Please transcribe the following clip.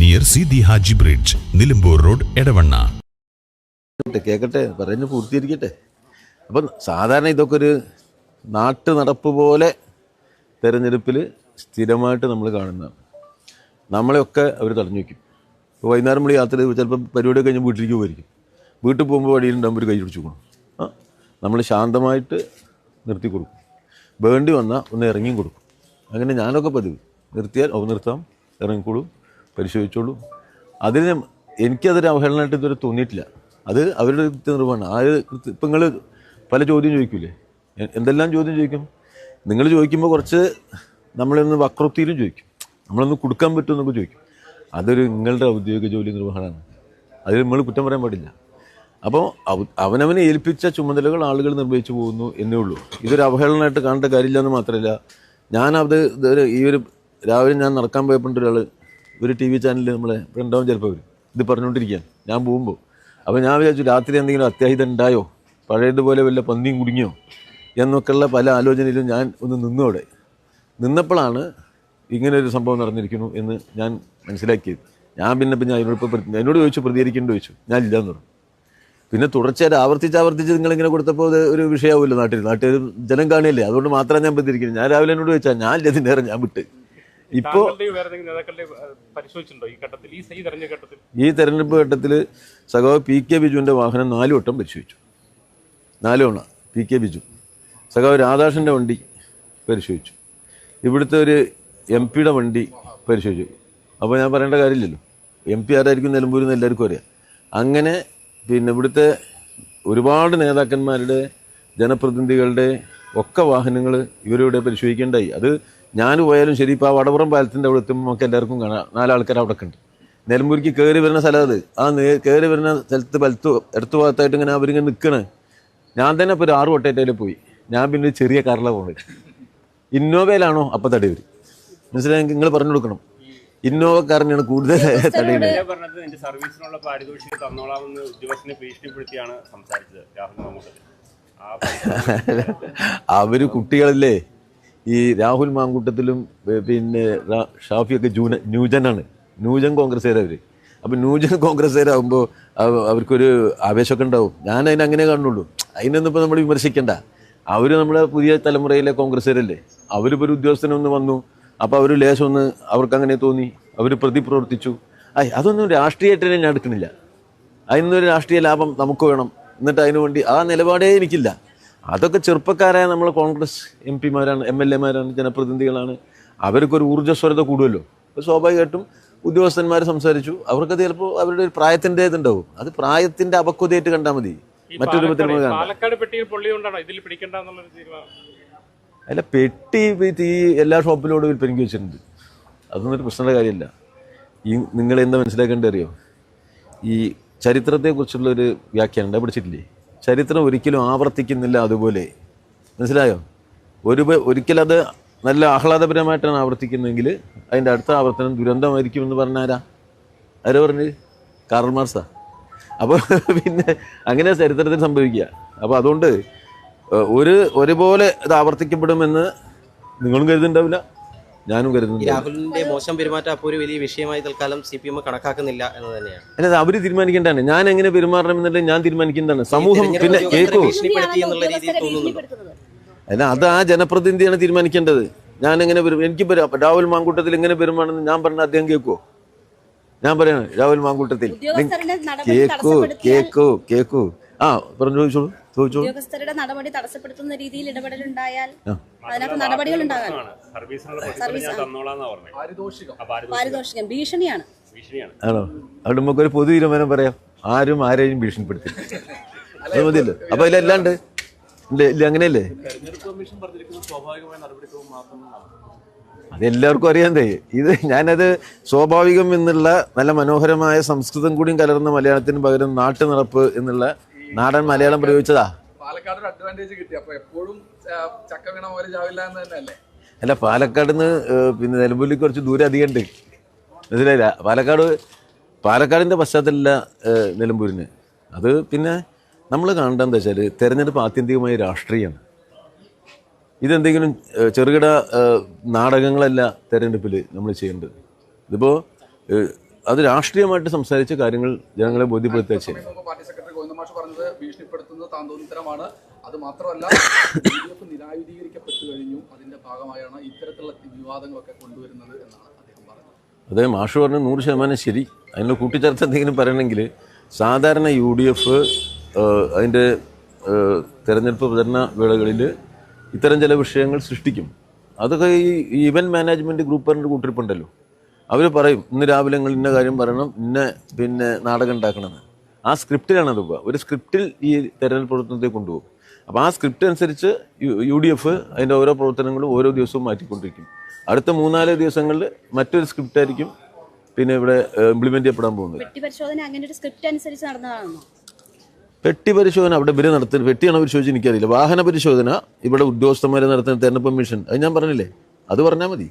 near Sidi Haji bridge Nilambur road Edavanna കേട്ടെ, കേക്കട്ടെ പറഞ്ഞു പൂർത്തീകരിക്കട്ടെ. അപ്പം സാധാരണ ഇതൊക്കെ ഒരു നാട്ടു നടപ്പ് പോലെ തെരഞ്ഞെടുപ്പിൽ സ്ഥിരമായിട്ട് നമ്മൾ കാണുന്നതാണ്. നമ്മളെയൊക്കെ അവർ തടഞ്ഞു വയ്ക്കും ഇപ്പോൾ വൈകുന്നേരം നമ്മൾ യാത്ര ചിലപ്പോൾ പരിപാടി കഴിഞ്ഞ് വീട്ടിലേക്ക് പോയിരിക്കും വീട്ടിൽ പോകുമ്പോൾ വഴിയിലുണ്ടാകുമ്പോൾ ഒരു കൈ പിടിച്ചു കൊടുക്കും. ആ നമ്മൾ ശാന്തമായിട്ട് നിർത്തി കൊടുക്കും. വേണ്ടി വന്നാൽ ഒന്ന് ഇറങ്ങിയും കൊടുക്കും. അങ്ങനെ ഞാനൊക്കെ പതിവ്. നിർത്തിയാൽ അവ നിർത്താം ഇറങ്ങിക്കോളൂ പരിശോധിച്ചോളൂ. അതിന് എനിക്കതൊരു അവഹേളനമായിട്ട് ഇതുവരെ തോന്നിയിട്ടില്ല. അത് അവരുടെ നിർവഹണം ആ ഇപ്പം നിങ്ങൾ പല ചോദ്യം ചോദിക്കൂലേ? എന്തെല്ലാം ചോദ്യം ചോദിക്കും? നിങ്ങൾ ചോദിക്കുമ്പോൾ കുറച്ച് നമ്മളൊന്ന് വക്രോക്തിയിലും ചോദിക്കും. നമ്മളൊന്ന് കൊടുക്കാൻ പറ്റുമെന്നൊക്കെ ചോദിക്കും. അതൊരു നിങ്ങളുടെ ഔദ്യോഗിക ജോലി നിർവഹണമാണ്. അതിൽ നമ്മൾ കുറ്റം പറയാൻ പാടില്ല. അപ്പോൾ അവ- അവനവനെ ഏൽപ്പിച്ച ചുമതലകൾ ആളുകൾ നിർവഹിച്ചു പോകുന്നു എന്നേ ഉള്ളൂ. ഇതൊരു അവഹേളനമായിട്ട് കാണേണ്ട കാര്യമില്ല എന്ന് മാത്രമല്ല ഞാനത് ഈ ഒരു രാവിലെ ഞാൻ നടക്കാൻ പോയപ്പോൾ ഒരാൾ ഒരു ടി വി ചാനലിൽ നമ്മളെ ഉണ്ടാവും ചിലപ്പോൾ അവർ ഇത് പറഞ്ഞുകൊണ്ടിരിക്കുകയാണ്. ഞാൻ പോകുമ്പോൾ അപ്പോൾ ഞാൻ വിചാരിച്ചു രാത്രി എന്തെങ്കിലും അത്യാഹിതം ഉണ്ടായോ? പഴയതുപോലെ വല്ല പന്നിയും കുടുങ്ങിയോ? എന്നൊക്കെയുള്ള പല ആലോചനയിലും ഞാൻ ഒന്ന് നിന്നു അവിടെ നിന്നപ്പോഴാണ് ഇങ്ങനെ ഒരു സംഭവം നടന്നിരിക്കുന്നു എന്ന് ഞാൻ മനസ്സിലാക്കിയത്. ഞാൻ പിന്നെ പിന്നെ അതിനോട് ഇപ്പോൾ എന്നോട് ചോദിച്ചു പ്രതികരിക്കേണ്ടി ചോദിച്ചു. ഞാൻ ഇല്ലയെന്ന് പറഞ്ഞു. പിന്നെ തുടർച്ചയായിട്ട് ആവർത്തിച്ച് ആവർത്തിച്ച് നിങ്ങളിങ്ങനെ കൊടുത്തപ്പോൾ അത് ഒരു വിഷയമാവില്ല നാട്ടിൽ നാട്ടിൽ ജനം കാണില്ലേ? അതുകൊണ്ട് മാത്രമേ ഞാൻ പ്രതികരിക്കുന്നത് ഞാൻ രാവിലെ എന്നോട് ചോദിച്ചാൽ ഞാൻ ഇല്ല ഇതിന്റെ നേരം ഞാൻ വിട്ട്. ഈ തെരഞ്ഞെടുപ്പ് ഘട്ടത്തിൽ? ഈ തെരഞ്ഞെടുപ്പ് ഘട്ടത്തിൽ സഖാവ് പി കെ ബിജുവിന്റെ വാഹനം നാലു വട്ടം പരിശോധിച്ചു. നാലു തവണ പി കെ ബിജു. സഖാവ് രാധാഷിന്റെ വണ്ടി പരിശോധിച്ചു. ഇവിടുത്തെ ഒരു എം പിയുടെ വണ്ടി പരിശോധിച്ചു. അപ്പോൾ ഞാൻ പറയേണ്ട കാര്യമില്ലല്ലോ. എം പി ആരായിരിക്കും നിലമ്പൂരിൽ നിന്ന് എല്ലാവർക്കും അറിയാം. അങ്ങനെ പിന്നെ ഇവിടുത്തെ ഒരുപാട് നേതാക്കന്മാരുടെ ജനപ്രതിനിധികളുടെ ഒക്കെ വാഹനങ്ങൾ ഇവരിവിടെ പരിശോധിക്കേണ്ടായി അത് ഞാൻ പോയാലും ശരി ഇപ്പോൾ ആ വടപുറം പാലത്തിന്റെ അവിടെ എത്തുമ്പോൾ നമുക്ക് എല്ലാവർക്കും കാണാം. നാലാൾക്കാർ അവിടെ ഉണ്ട്. നിലമ്പൂരിക്ക് കയറി വരുന്ന സ്ഥലം അത്. ആ കയറി വരുന്ന സ്ഥലത്ത് വലത്ത് ഇടത്ത് ഭാഗത്തായിട്ട് ഇങ്ങനെ അവരിങ്ങനെ നിൽക്കണേ ഞാൻ തന്നെ ഇപ്പോൾ ഒരു ആറ് വട്ടേറ്റയിൽ പോയി. ഞാൻ പിന്നെ ഒരു ചെറിയ കാറിലാണ് പോകുന്നത് ഇന്നോവയിലാണോ അപ്പം വരും മനസ്സിലായി? നിങ്ങൾ പറഞ്ഞു കൊടുക്കണം. ഇന്നോവ കാറിനാണ് കൂടുതൽ തടയുന്നത്. സർവീസിനുള്ള പാരിതോഷികം തന്നോളാമെന്ന് ഉദ്യോഗസ്ഥനെ ഭീഷണിപ്പെടുത്തിയാണ് സംസാരിച്ചത് രാഹുൽ മാങ്കൂട്ടത്തിൽ അവർ കുട്ടികളല്ലേ ഈ രാഹുൽ മാങ്കൂട്ടത്തിലും പിന്നെ ഷാഫിയൊക്കെ ജൂന ന്യൂജനാണ്. ന്യൂജൻ കോൺഗ്രസ്സുകാരവർ അപ്പം ന്യൂജൻ കോൺഗ്രസ്സുകാരാകുമ്പോൾ അവർക്കൊരു ആവേശമൊക്കെ ഉണ്ടാവും ഞാൻ അതിനെ അങ്ങനെ കാണുള്ളൂ അതിനൊന്നും ഇപ്പോൾ നമ്മൾ വിമർശിക്കണ്ട. അവർ നമ്മുടെ പുതിയ തലമുറയിലെ കോൺഗ്രസ്സുകാരല്ലേ. അവരിപ്പോൾ ഒരു ഉദ്യോഗസ്ഥനൊന്ന് വന്നു. അപ്പോൾ അവർ ലേശം ഒന്ന് അവർക്ക് അങ്ങനെ തോന്നി അവർ പ്രതിപ്രവർത്തിച്ചു അതൊന്നും രാഷ്ട്രീയമായിട്ട് ഞാൻ എടുക്കണില്ല. അതിനൊരു രാഷ്ട്രീയ ലാഭം നമുക്ക് വേണം. എന്നിട്ട് അതിനു വേണ്ടി ആ നിലപാടേ എനിക്കില്ല. അതൊക്കെ ചെറുപ്പക്കാരായ നമ്മൾ കോൺഗ്രസ് എം പിമാരാണ് എം എൽ എമാരാണ് ജനപ്രതിനിധികളാണ്. അവർക്കൊരു ഊർജസ്വരത കൂടുമല്ലോ. അപ്പോൾ സ്വാഭാവികമായിട്ടും ഉദ്യോഗസ്ഥന്മാർ സംസാരിച്ചു. അവർക്ക് ചിലപ്പോൾ അവരുടെ ഒരു പ്രായത്തിന്റെ ഇതുണ്ടാവും. അത് പ്രായത്തിന്റെ അപക്വതയായിട്ട് കണ്ടാൽ മതി. മറ്റൊരു അല്ല പെട്ടി ഈ എല്ലാ ഷോപ്പിലൂടെ വിൽപ്പനയ്ക്ക് വെച്ചിട്ടുണ്ട്. അതൊന്നും ഒരു പ്രശ്നമുള്ള കാര്യമല്ല. ഈ നിങ്ങൾ എന്താ മനസ്സിലാക്കേണ്ടത് അറിയോ? ഈ ചരിത്രത്തെക്കുറിച്ചുള്ളൊരു വ്യാഖ്യാനം പിടിച്ചിട്ടില്ലേ? ചരിത്രം ഒരിക്കലും ആവർത്തിക്കുന്നില്ല അതുപോലെ. മനസ്സിലായോ? ഒരു ഒരിക്കലത് നല്ല ആഹ്ലാദപരമായിട്ടാണ് ആവർത്തിക്കുന്നതെങ്കിൽ അതിന്റെ അടുത്ത ആവർത്തനം ദുരന്തമായിരിക്കും എന്ന് പറഞ്ഞാരാ ആരാ? പറഞ്ഞ്? കാർമാർസാ മാർസാ അപ്പോൾ പിന്നെ അങ്ങനെ ചരിത്രത്തിൽ സംഭവിക്കുക. അപ്പോൾ അതുകൊണ്ട് ഒരു ഒരുപോലെ ഇത് ആവർത്തിക്കപ്പെടുമെന്ന് നിങ്ങളും കരുതുന്നുണ്ടാവില്ല. ഞാനും കരുതുന്നു രാഹുലിന്റെ മോശം പെരുമാറ്റം അപ്പോൾ ഒരു വലിയ വിഷയമായി തൽക്കാലം സി പി എം കണക്കാക്കുന്നില്ല എന്ന് തന്നെയാണ്. അല്ലാതെ അവർ തീരുമാനിക്കേണ്ടതാണ്. ഞാൻ എങ്ങനെ പെരുമാറണം എന്നുള്ളത് ഞാൻ തീരുമാനിക്കേണ്ടതാണ്. സമൂഹം പിന്നെ കേൾക്കൂ ഭീഷണിപ്പെടുത്തി എന്നുള്ള രീതിയിൽ തോന്നുന്നുണ്ടോ? അല്ല അത് ആ ജനപ്രതിനിധിയാണ് തീരുമാനിക്കേണ്ടത്. ഞാൻ എങ്ങനെ പെരു എനിക്ക് രാഹുൽ മാങ്കൂട്ടത്തിൽ എങ്ങനെ പെരുമാണെന്ന് ഞാൻ പറഞ്ഞ അദ്ദേഹം കേൾക്കുവോ? ഞാൻ പറയാണ് രാഹുൽ മാങ്കൂട്ടത്തിൽ. കേക്കോ കേക്കോ കേക്കൂ. ആ പറഞ്ഞു ചോദിച്ചോളൂ. ഉദ്യോഗസ്ഥരുടെ നടപടി തടസ്സപ്പെടുത്തുന്ന രീതിയിൽ ഇടപെടലുണ്ടായാൽ ഉണ്ടായാൽ അതിനകത്ത് നടപടികൾ ഉണ്ടാകാൻ പാരിതോഷികം. ഭീഷണിയാണ്. ഭീഷണിയാണ്. ആണോ? അവിടെ നമുക്കൊരു പൊതു തീരുമാനം പറയാം. ആരും ആരെയും ഭീഷണിപ്പെടുത്തി അത് മതിയല്ലോ. അപ്പൊ അതിലല്ലാണ്ട് ഇല്ല അങ്ങനെയല്ലേ? അതെല്ലാവർക്കും അറിയാന്തേ ഇത് ഞാനത് സ്വാഭാവികം എന്നുള്ള നല്ല മനോഹരമായ സംസ്കൃതം കൂടിയും കലർന്ന മലയാളത്തിന് പകരം നാട്ടു നടപ്പ് എന്നുള്ള നാടൻ മലയാളം പ്രയോഗിച്ചതാ? പാലക്കാട് ഒരു അഡ്വാന്റേജ് കിട്ടി. അപ്പൊ എപ്പോഴും ചക്ക വീണ പോലെ ചാവില്ല എന്ന് തന്നെയല്ലേ? അല്ല പാലക്കാട് നിന്ന് പിന്നെ നിലമ്പൂരിൽ കുറച്ച് ദൂരം അധികം ഉണ്ട് മനസ്സിലായില്ല? പാലക്കാട് പാലക്കാടിന്റെ പശ്ചാത്തലമില്ല നിലമ്പൂരിന്. അത് പിന്നെ നമ്മൾ കാണേണ്ടത് എന്താ വെച്ചാൽ തെരഞ്ഞെടുപ്പ് ആത്യന്തികമായ രാഷ്ട്രീയമാണ്. ഇതെന്തെങ്കിലും ചെറുകിട നാടകങ്ങളല്ല തെരഞ്ഞെടുപ്പിൽ നമ്മൾ ചെയ്യേണ്ടത്. ഇതിപ്പോൾ അത് രാഷ്ട്രീയമായിട്ട് സംസാരിച്ച കാര്യങ്ങൾ ജനങ്ങളെ ബോധ്യപ്പെടുത്തുക പറഞ്ഞത് ഭീഷണിപ്പെടുത്തുന്നത് താന്തോന്നിത്തരമാണ്. അത് മാത്രമല്ല യു എഫ് നിരായുധീകരിക്കപ്പെട്ടു കഴിഞ്ഞു. അതിന്റെ ഭാഗമായാണ് ഇത്തരത്തിലുള്ള വിവാദങ്ങളൊക്കെ കൊണ്ടുവരുന്നത് എന്നാണ് അദ്ദേഹം പറഞ്ഞത്. അതെ മാഷ് പറഞ്ഞു നൂറ് ശതമാനം ശരി. അതിന്റെ കൂട്ടിച്ചേർത്ത് എന്തെങ്കിലും പറയണമെങ്കിൽ സാധാരണ യു ഡി എഫ് അതിന്റെ തെരഞ്ഞെടുപ്പ് പ്രചരണ വേളകളിൽ ഇത്തരം ചില വിഷയങ്ങൾ സൃഷ്ടിക്കും. അതൊക്കെ ഈ ഇവന്റ് മാനേജ്മെന്റ് ഗ്രൂപ്പറിന്റെ കൂട്ടിരിപ്പുണ്ടല്ലോ. അവർ പറയും ഇന്ന് രാവിലെ നിങ്ങൾ ഇന്ന കാര്യം പറയണം ഇന്ന പിന്നെ നാടകം ഉണ്ടാക്കണമെന്ന്. ആ സ്ക്രിപ്റ്റിലാണ് അത് പോവുക ഒരു സ്ക്രിപ്റ്റിൽ ഈ തെരഞ്ഞെടുപ്പ് പ്രവർത്തനത്തെ കൊണ്ടുപോകും. അപ്പോൾ ആ സ്ക്രിപ്റ്റ് അനുസരിച്ച് യു- ഡി എഫ് അതിന്റെ ഓരോ പ്രവർത്തനങ്ങളും ഓരോ ദിവസവും മാറ്റിക്കൊണ്ടിരിക്കും. അടുത്ത മൂന്നാൽ ദിവസങ്ങളിൽ മറ്റൊരു സ്ക്രിപ്റ്റ് ആയിരിക്കും പിന്നെ ഇവിടെ ഇംപ്ലിമെന്റ് ചെയ്യപ്പെടാൻ പോകുന്നത്. പെട്ടി പരിശോധന അവിടെ ഇവർ നടത്തുന്നത് പെട്ടിയാണോ പരിശോധിച്ച് എനിക്കറിയില്ല. വാഹന പരിശോധന ഇവിടെ ഉദ്യോഗസ്ഥന്മാരെ നടത്തുന്ന തെരഞ്ഞെടുപ്പ് കമ്മീഷൻ അത് ഞാൻ പറഞ്ഞില്ലേ? അത് പറഞ്ഞാൽ മതി.